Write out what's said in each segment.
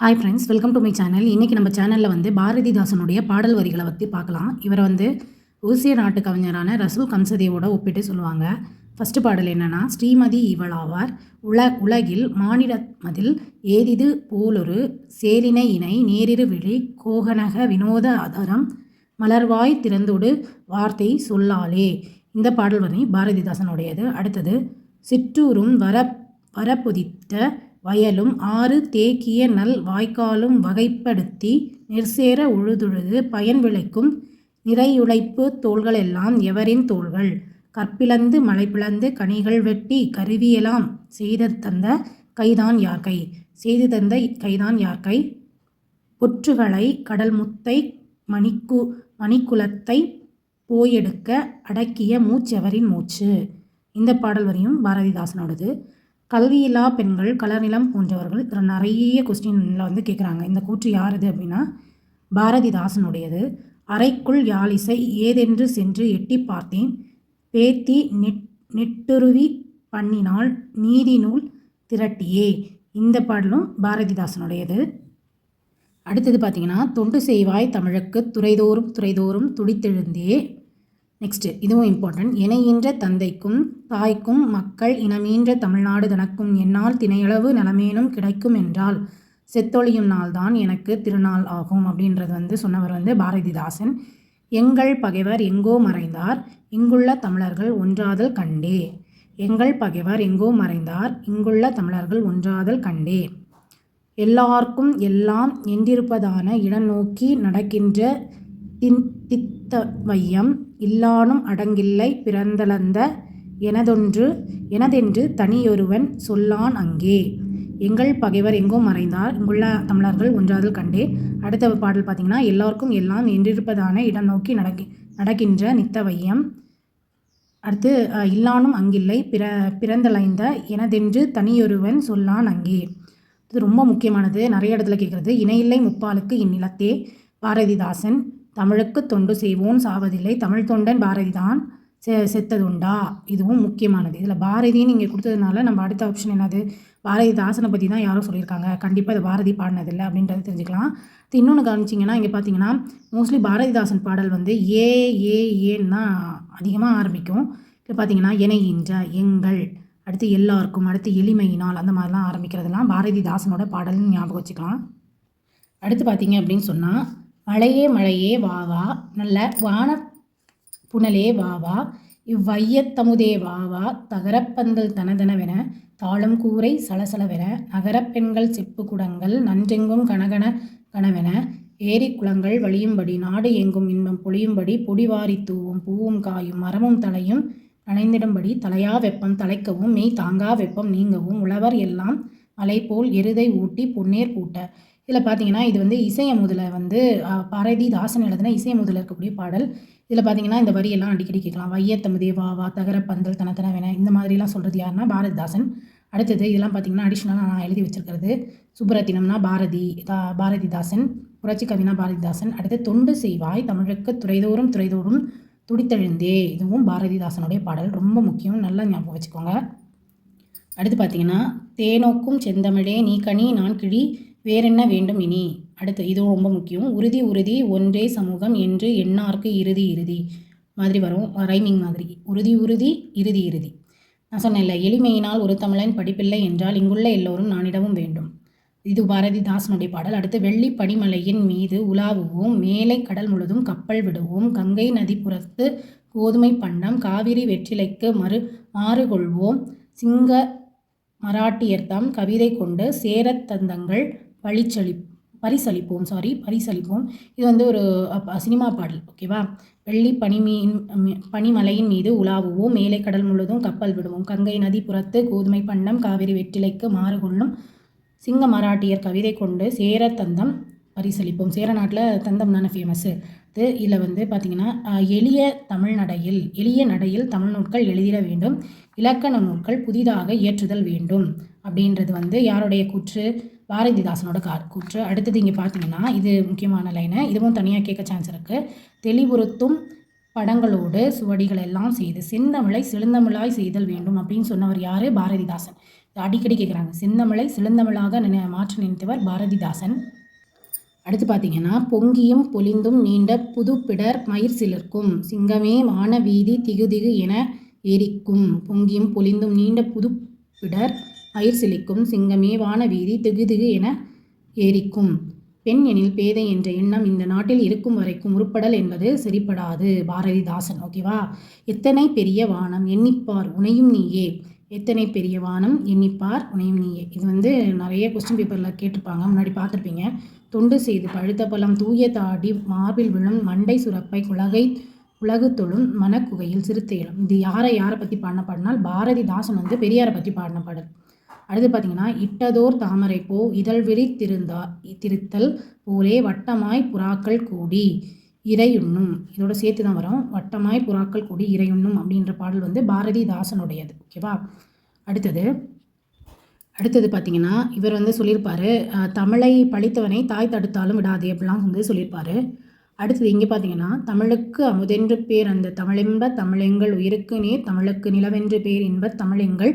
Hi friends welcome to my channel இன்றைக்கி நம்ம சேனலில் வந்து பாரதிதாசனுடைய பாடல் வரிகளை பற்றி பார்க்கலாம். இவரை வந்து ஊசிய நாட்டு கவிஞரான ரசூல் கம்சதேவோட ஒப்பிட்டு சொல்லுவாங்க. ஃபஸ்ட்டு பாடல் என்னென்னா ஸ்ரீமதி இவளாவார் உல உலகில் மானிட மதில் ஏதிது போலொரு சேலினை இணை நேரிரு விழி கோகனக வினோத அதரம் மலர்வாய் திறந்தொடு வார்த்தை சொல்லாலே. இந்த பாடல் வரி பாரதிதாசனுடையது. அடுத்தது சிற்றூரும் வர வரப்புதித்த வயலும் ஆறு தேக்கிய நல் வாய்க்காலும் வகைப்படுத்தி நெற்சேர உழுதுழுது பயன் விளைக்கும் நிறையுழைப்பு தோள்களெல்லாம் எவரின் தோள்கள்? கற்பிளந்து மலை பிளந்து கனிகள் வெட்டி கருவியெல்லாம் செய்து தந்த கைதான் யார்கை? செய்து தந்த கைதான் யார்கை? புற்றுகளை கடல் முத்தை மணிக்கு மணிக்குலத்தை போயெடுக்க அடக்கிய மூச்செவரின் மூச்சு? இந்த பாடல் வரியும் பாரதிதாசனோடது. கல்வியில்லா பெண்கள் கலர்நிலம் போன்றவர்கள் இதில் நிறைய கொஸ்டினில் வந்து கேட்குறாங்க இந்த கூற்று யாருது அப்படின்னா பாரதிதாசனுடையது. அறைக்குள் யாழிசை ஏதென்று சென்று எட்டி பார்த்தேன். பேத்தி நெட் நெட்டுருவி பண்ணினால் நீதி நூல் திரட்டியே. இந்த பாடலும் பாரதிதாசனுடையது. அடுத்தது பார்த்திங்கன்னா தொண்டு செய்வாய் தமிழுக்கு துறைதோறும் துறைதோறும் துடித்தெழுந்தே. நெக்ஸ்ட்டு இதுவும் இம்பார்ட்டன்ட் இணையின்ற தந்தைக்கும் தாய்க்கும் மக்கள் இனமீன்ற தமிழ்நாடு தனக்கும் என்னால் திணையளவு நலமேனும் கிடைக்கும் என்றால் செத்தொழியும் நாள்தான் எனக்கு திருநாள் ஆகும் அப்படின்றது வந்து சொன்னவர் வந்து பாரதிதாசன். எங்கள் பகைவர் எங்கோ மறைந்தார் இங்குள்ள தமிழர்கள் ஒன்றாதல் கண்டே. எங்கள் பகைவர் எங்கோ மறைந்தார் இங்குள்ள தமிழர்கள் ஒன்றாதல் கண்டே. எல்லாருக்கும் எல்லாம் என்றிருப்பதான இடம் நோக்கி நடக்கின்ற தின் தித்த மையம் இல்லானும் அடங்கில்லை பிறந்தளந்த எனதொன்று எனதென்று தனியொருவன் சொல்லான் அங்கே. எங்கள் பகைவர் எங்கோ மறைந்தார். இங்குள்ள தமிழர்கள் ஒன்றாதல் கண்டே அடுத்த பாடல் பார்த்தீங்கன்னா எல்லாருக்கும் எல்லாம் என்றிருப்பதான இடம் நோக்கி நடக்கி நடக்கின்ற நித்த வையம். அடுத்து இல்லானும் அங்கில்லை பிற பிறந்தலைந்த எனதென்று தனியொருவன் சொல்லான் அங்கே. இது ரொம்ப முக்கியமானது. நிறைய இடத்துல கேட்குறது இணையில்லை முப்பாலுக்கு இந்நிலத்தே. பாரதிதாசன் தமிழுக்கு தொண்டு செய்வோன் சாவதில்லை. தமிழ் தொண்டன் பாரதிதான் செ செத்ததுண்டா? இதுவும் முக்கியமானது. இதில் பாரதின்னு இங்கே கொடுத்ததுனால நம்ம அடுத்த ஆப்ஷன் என்னது? பாரதிதாசனை பற்றி தான் யாரும் சொல்லியிருக்காங்க. கண்டிப்பாக இது பாரதி பாடினதில்லை அப்படின்றத தெரிஞ்சுக்கலாம். இன்னொன்று கவனிச்சிங்கன்னா இங்கே பார்த்தீங்கன்னா மோஸ்ட்லி பாரதிதாசன் பாடல் வந்து ஏ ஏ ஏன்னு தான் அதிகமாக ஆரம்பிக்கும். இப்போ பார்த்தீங்கன்னா இணைகின்ற எங்கள் அடுத்து எல்லாருக்கும் அடுத்து எளிமையினால் அந்த மாதிரிலாம் ஆரம்பிக்கிறதுலாம் பாரதிதாசனோட பாடல்னு ஞாபகம் வச்சுக்கலாம். அடுத்து பார்த்தீங்க அப்படின்னு சொன்னால் மழையே மழையே வா வா. நல்ல வான புனலே வா வா. இவ்வையத்தமுதே வா வா. தகரப்பந்தல் தனதனவென தாளம் கூரை சலசலவென நகரப்பெண்கள் செப்பு குடங்கள் நன்றெங்கும் கனகன கனவென ஏரி குளங்கள் வழியும்படி நாடு எங்கும் இன்பம் பொழியும்படி பொடிவாரி தூவும் பூவும் காயும் மரமும் தலையும் நனைந்திடும்படி தலையா வெப்பம் தலைக்கவும் மெய் தாங்கா வெப்பம் நீங்கவும் உழவர் எல்லாம் மலை போல் எருதை ஊட்டி பொன்னேர் பூட்ட இதில் பார்த்தீங்கன்னா இது வந்து இசையமுதில் வந்து பாரதிதாசன் எழுதின இசையமுதில் இருக்கக்கூடிய பாடல். இதில் பார்த்தீங்கன்னா இந்த வரியெல்லாம் அடிக்கடி கேட்கலாம். வையத்தமுதே வா வா தகர பந்தல் தனத்தன இந்த மாதிரிலாம் சொல்கிறது யாருன்னா பாரதிதாசன். அடுத்தது இதெல்லாம் பார்த்தீங்கன்னா அடிஷ்னலாக நான் எழுதி வச்சிருக்கிறது. சுப்ரத்தினம்னா பாரதி தா பாரதிதாசன். புரட்சி கவினா பாரதிதாசன். அடுத்து தொண்டு செய்வாய் தமிழுக்கு துறைதோறும் துறைதோறும் துடித்தெழுந்தே. இதுவும் பாரதிதாசனுடைய பாடல். ரொம்ப முக்கியம். நல்லா ஞாபகம் வச்சுக்கோங்க. அடுத்து பார்த்தீங்கன்னா தேனோக்கும் செந்தமிழே நீ கனி நான் கிழி வேறென்ன வேண்டும் இனி? அடுத்து இது ரொம்ப முக்கியம். உறுதி உறுதி ஒன்றே சமூகம் என்று எண்ணார்க்கு இறுதி இறுதி. மாதிரி வரும். ரைமிங் மாதிரி. உறுதி உறுதி இறுதி இறுதி. நான் சொன்னேன்ல எளிமையினால் ஒரு தமிழன் படிப்பில்லை என்றால் இங்குள்ள எல்லோரும் நானிடவும் வேண்டும். இது பாரதிதாசனுடைய பாடல். அடுத்து வெள்ளி பனிமலையின் மீது உலாவுவோம். மேலை கடல் முழுதும் கப்பல் விடுவோம். கங்கை நதிப்புறத்து கோதுமை பண்டம் காவிரி வெற்றிலைக்கு மறு மாறு கொள்வோம் சிங்க மராட்டியர்தாம் கவிதை கொண்டு சேரத்தந்தங்கள் பழிச்சளி பரிசளிப்போம் சாரி பரிசளிப்போம். இது வந்து ஒரு சினிமா பாடல் ஓகேவா வெள்ளி பனிமீன் பனிமலையின் மீது உலாவுவோம். மேலே கடல் முழுவதும் கப்பல் விடுவோம். கங்கை நதி புறத்து கோதுமை பண்டம் காவிரி வெற்றிலைக்கு மாறு கொள்ளும் சிங்க மராட்டியர் கவிதை கொண்டு சேர தந்தம் பரிசளிப்போம். சேர நாட்டில் தந்தம் தானே ஃபேமஸ்ஸு இது இதில் வந்து பார்த்திங்கன்னா எளிய தமிழ் நடையில் எளிய நடையில் தமிழ் நூல்கள் எழுதிட வேண்டும். இலக்கண நூல்கள் புதிதாக இயற்றுதல் வேண்டும். அப்படின்றது வந்து யாருடைய கூற்று? பாரதிதாசனோட கா கூற்று அடுத்தது இங்கே பார்த்தீங்கன்னா இது முக்கியமான லைனு இதுவும் தனியாக கேட்க சான்ஸ் இருக்குது தெளிவுறுத்தும் படங்களோடு சுவடிகள் எல்லாம் செய்து செந்தமிழை செழுந்தமிழாய் செய்தல் வேண்டும் அப்படின்னு சொன்னவர் யார்? பாரதிதாசன். அடிக்கடி கேட்குறாங்க செந்தமிழை சிலந்தமிழாக நினை மாற்ற நினைத்தவர் பாரதிதாசன். அடுத்து பார்த்தீங்கன்னா பொங்கியும் பொலிந்தும் நீண்ட புதுப்பிடர் மயிர் சிலிர்க்கும் சிங்கமே மான வீதி திகுதிகு என எரிக்கும் பொங்கியும் பொலிந்தும் நீண்ட புதுப்பிடர் அயிர் சிலிக்கும் சிங்கமே வான வீதி திகுதிகு என ஏரிக்கும் பெண் எனில் பேதை என்ற எண்ணம் இந்த நாட்டில் இருக்கும் வரைக்கும் உருப்படல் என்பது சரிப்படாது. பாரதிதாசன் ஓகேவா எத்தனை பெரிய வானம் எண்ணிப்பார் உனையும் நீயே. எத்தனை பெரிய வானம் எண்ணிப்பார் உனையும் நீயே. இது வந்து நிறைய கொஸ்டின் பேப்பரில் கேட்டிருப்பாங்க. முன்னாடி பார்த்துருப்பீங்க. தொண்டு செய்து பழுத்த பழம் தூய தாடி மார்பில் விழும் மண்டை சுரப்பை குலகை உலகு தொழும் மனக்குகையில் சிறுத்தையிலும் இது யாரை யாரை பற்றி பாடின பாடினால் பாரதிதாசன் வந்து பெரியாரை பற்றி பாடின பாடல். அடுத்து பார்த்தீங்கன்னா இட்டதோர் தாமரை போ இதழ் விரித்திருந்தா திருத்தல் போலே வட்டமாய் புறாக்கள் கூடி இறையுண்ணும். இதோட சேர்த்து தான் வரும். வட்டமாய் புறாக்கள் கூடி இறையுண்ணும் அப்படின்ற பாடல் வந்து பாரதிதாசனுடையது. ஓகேவா? அடுத்தது அடுத்தது பார்த்தீங்கன்னா இவர் வந்து சொல்லியிருப்பார் தமிழை பழித்தவனை தாய் தடுத்தாலும் விடாதே அப்படிலாம் வந்து சொல்லியிருப்பார். அடுத்தது இங்கே பார்த்தீங்கன்னா தமிழுக்கு அமுதென்று பேர் அந்த தமிழென்ப தமிழெங்கள் உயிருக்கு நீர் தமிழுக்கு நிலவென்று பேர் என்ப தமிழெங்கள்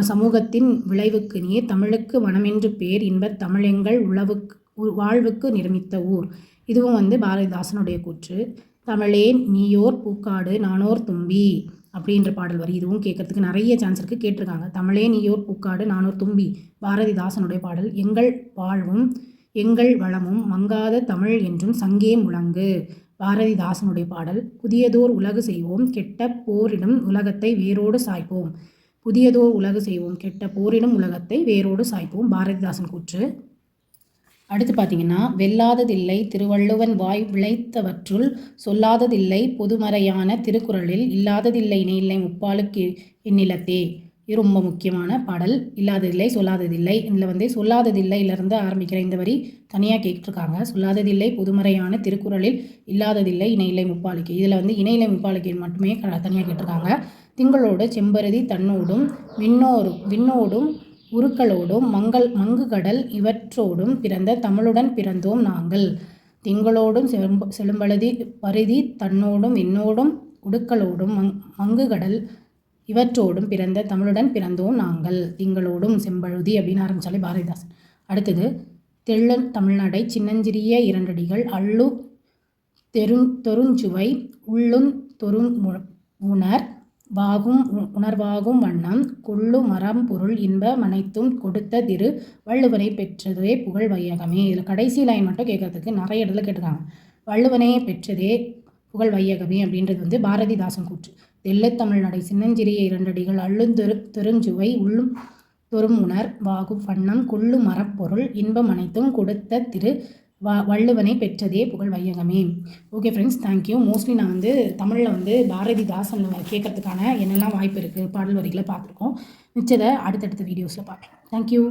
சமூகத்தின் விளைவுக்கு தமிழுக்கு வனமென்று பேர் இன்பத் தமிழெங்கள் உழவுக்கு வாழ்வுக்கு நிர்மித்த ஊர். இதுவும் வந்து பாரதிதாசனுடைய கூற்று. தமிழேன் நீயோர் பூக்காடு நானோர் தும்பி அப்படின்ற பாடல் வரி. இதுவும் கேட்கறதுக்கு நிறைய சான்ஸ் இருக்குது கேட்டிருக்காங்க. தமிழே நீயோர் பூக்காடு நானோர் தும்பி பாரதிதாசனுடைய பாடல். எங்கள் வாழ்வும் எங்கள் வளமும் மங்காத தமிழ் என்றும் சங்கே முழங்கு பாரதிதாசனுடைய பாடல். புதியதோர் உலகு செய்வோம் கெட்ட போரிடும் உலகத்தை வேரோடு சாய்ப்போம் புதியதோர் உலகு செய்வோம் கெட்ட போரிடும் உலகத்தை வேரோடு சாய்ப்போம். பாரதிதாசன் கூற்று. அடுத்து பார்த்தீங்கன்னா வெல்லாததில்லை திருவள்ளுவன் வாய் விளைத்தவற்றுள் சொல்லாததில்லை பொதுமறையான திருக்குறளில் இல்லாததில்லை நெல்லை முப்பாலுக்கு இந்நிலத்தே இது ரொம்ப முக்கியமான பாடல். இல்லாததில்லை சொல்லாததில்லை இதில் வந்து சொல்லாததில்லையிலிருந்து ஆரம்பிக்கிற இந்த வரி தனியாக கேட்டிருக்காங்க. சொல்லாததில்லை பொதுமறையான திருக்குறளில் இல்லாததில்லை இணையில்லை முப்பாளுக்கு இதில் வந்து இணையிலை முப்பாலிக்கு மட்டுமே தனியாக கேட்டிருக்காங்க. திங்களோட செம்பருதி தன்னோடும் விண்ணோரும் விண்ணோடும் உருக்களோடும் மங்கள் மங்குகடல் இவற்றோடும் பிறந்த தமிழுடன் பிறந்தோம் நாங்கள். திங்களோடும் செம்ப செழும்பழுதி பருதி தன்னோடும் விண்ணோடும் உடுக்களோடும் மங் மங்குகடல் இவற்றோடும் பிறந்த தமிழுடன் பிறந்தோம் நாங்கள். திங்களோடும் செம்பழுதி அப்படின்னு ஆரம்பித்தாலே பாரதிதாசன். அடுத்தது தெள்ளன் தமிழ்நாடை சின்னஞ்சிறிய இரண்டடிகள் அள்ளு தெரு தொருஞ்சுவை உள்ளுந் தொருங் உணர் வாகும் உணர்வாகும் வண்ணம் கொள்ளு மரம் பொருள் இன்ப மனைத்தும் கொடுத்த திரு வள்ளுவனை பெற்றதே புகழ் வையகமே. இதில் கடைசி லைன் மட்டும் கேட்கறதுக்கு நிறைய இடத்துல கேட்டிருக்காங்க. வள்ளுவனே பெற்றதே புகழ் வையகமே அப்படின்றது வந்து பாரதிதாசன் கூற்று. தெல்லத்தமிழ் நடை சின்னஞ்சிறிய இரண்டடிகள் அள்ளுந்தெரு தெருஞ்சுவை உள்ளும் தொரும் உணர் வாகும் வண்ணம் கொள்ளு மரப்பொருள் இன்பம் அனைத்தும் கொடுத்த திரு வ வள்ளுவனை பெற்றதே புகழ் வையகமே. Okay friends thank you mostly நான் வந்து தமிழில் வந்து பாரதிதாசன் கேட்கறதுக்கான என்னெல்லாம் வாய்ப்பு இருக்குது பாடல் வரிகளை பார்த்துருக்கோம். மிச்சதை அடுத்தடுத்த வீடியோஸில் பார்க்கலாம் தேங்க்யூ